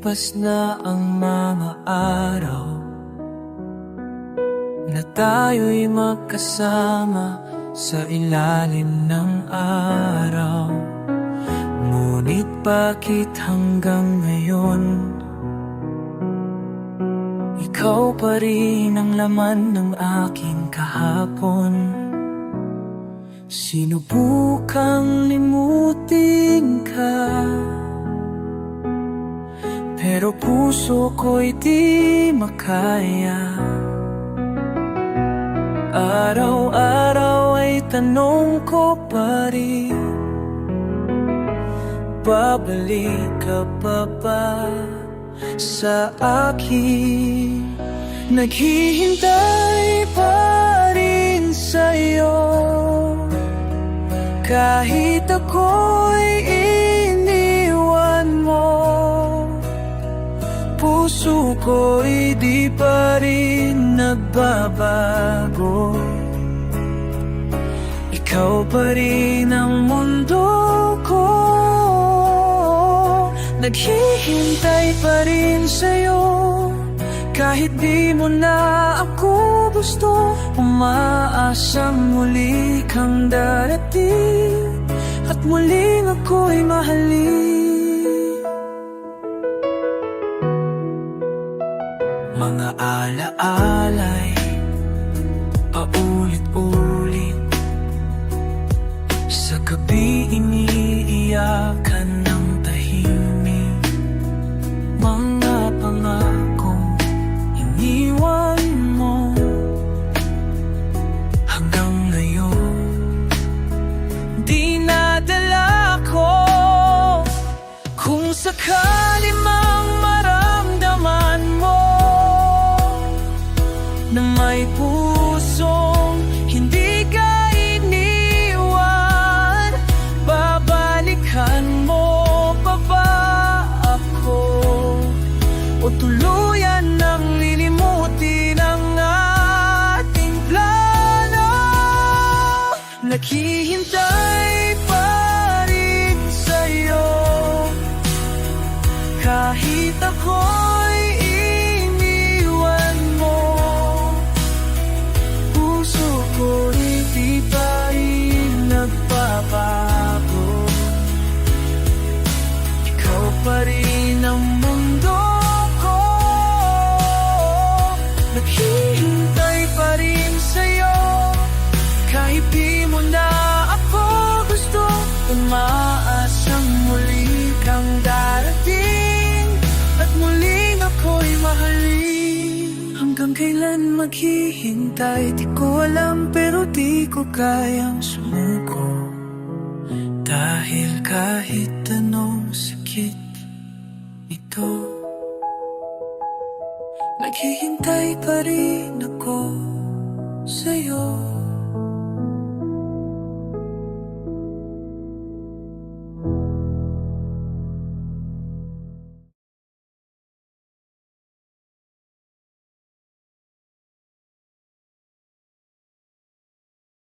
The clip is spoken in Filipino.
Lumipas na ang mga araw Na tayo'y magkasama sa ilalim ng araw. Ngunit bakit hanggang ngayon Ikaw pa rin ang laman ng aking kahapon? Sinubukang limutin ka Pero puso ko'y di makaya. Araw-araw ay tanong ko pa rin. Babalik ka pa ba sa akin? Naghihintay pa rin sa'yo. Kahit ako'y Puso ko'y di pa rin nagbabago. Ikaw pa rin ang mundo ko. Naghihintay pa rin sa'yo. Kahit di mo na ako gusto Umaasang muli kang darating. At muling ako'y mahalin alaalay Paulit-ulit. Sa gabi iniiyakan ng tahimik. Mga pangakong iniwan mo. Hanggang ngayon Di nadala ko. Kung sakali mang Na may pusong kailan maghihintay? Di ko alam pero di ko kayang sumuko. Dahil kahit anong sakit ito Naghihintay pa rin ako sa'yo.